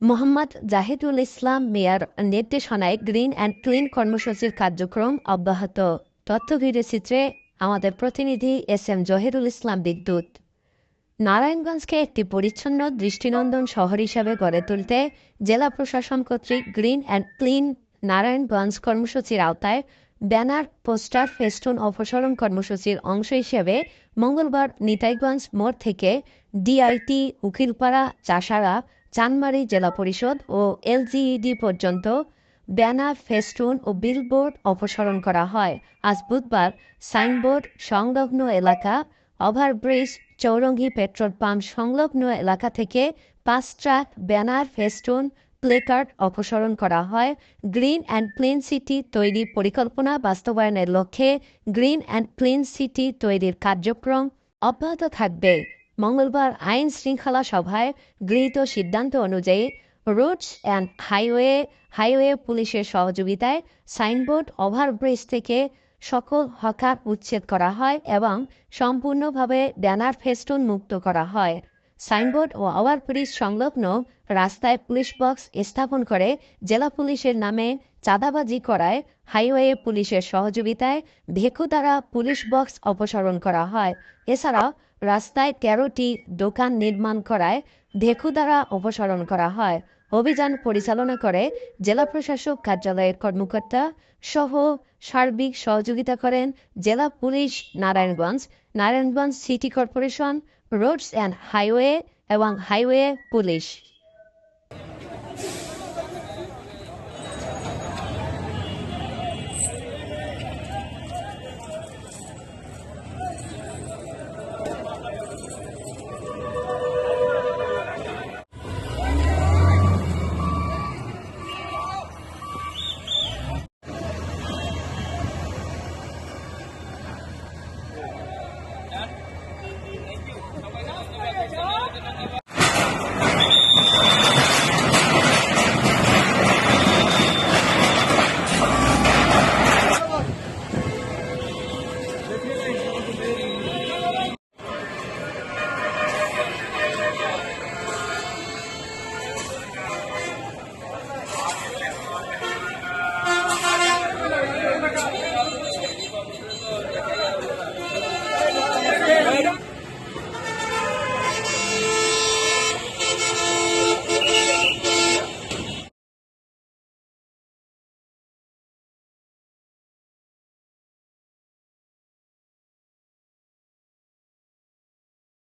Mohammad Zahidul Islam mayor নির্দেশনায় green and clean কর্মসূচির কার্যক্রম অব্যাহত। তথ্য চিত্রে আমাদের প্রতিনিধি এস এম জহিরুল ইসলাম বিদ্যুৎ। নারায়ণগঞ্জকে একটি পরিচ্ছন্ন দৃষ্টিনন্দন শহর হিসাবে গড়ে তুলতে জেলা প্রশাসন কর্তৃক গ্রিন অ্যান্ড ক্লিন নারায়ণগঞ্জ কর্মসূচির আওতায় ব্যানার, পোস্টার, ফেস্টুন অপসারণ কর্মসূচির অংশ হিসেবে মঙ্গলবার নিতাইগঞ্জ মোড় থেকে ডিআইটি উকিলপাড়া, চাষারা চানমারি জেলা পরিষদ ও এলজিইডি পর্যন্ত ব্যানার, ফেস্টুন ও বিলবোর্ড অপসারণ করা হয়। আজ বুধবার সাইনবোর্ড, সংলগ্ন এলাকা, ওভারব্রিজ, চৌরঙ্গি পেট্রোল পাম্প সংলগ্ন এলাকা থেকে পাঁচ ট্রাক, ব্যানার, ফেস্টুন, প্লেকার্ড অপসারণ করা হয়। গ্রিন অ্যান্ড ক্লিন সিটি তৈরি পরিকল্পনা বাস্তবায়নের লক্ষ্যে গ্রিন অ্যান্ড ক্লিন সিটি তৈরির কার্যক্রম অব্যাহত থাকবে। মঙ্গলবার আইন শৃঙ্খলা সভায় গৃহীত সিদ্ধান্ত অনুযায়ী রোডস অ্যান্ড হাইওয়ে হাইওয়ে পুলিশের সহযোগিতায় সাইনবোর্ড ওভারব্রিজ থেকে সকল হকার উচ্ছেদ করা হয় এবং সম্পূর্ণভাবে ব্যানার ফেস্টুন মুক্ত করা হয়। সাইনবোর্ড ও ওভারব্রিজ সংলগ্ন রাস্তায় পুলিশ বক্স স্থাপন করে জেলা পুলিশের নামে চাঁদাবাজি করায় হাইওয়ে পুলিশের সহযোগিতায় ভেকু দ্বারা পুলিশ বক্স অপসারণ করা হয়। এছাড়াও রাস্তায় তেরোটি দোকান নির্মাণ করায় ঢেকু দ্বারা অপসারণ করা হয়। অভিযান পরিচালনা করে জেলা প্রশাসক কার্যালয়ের কর্মকর্তা সহ সার্বিক সহযোগিতা করেন জেলা police Narayanganj Narayanganj city corporation, roads and highway এবং হাইওয়ে পুলিশ।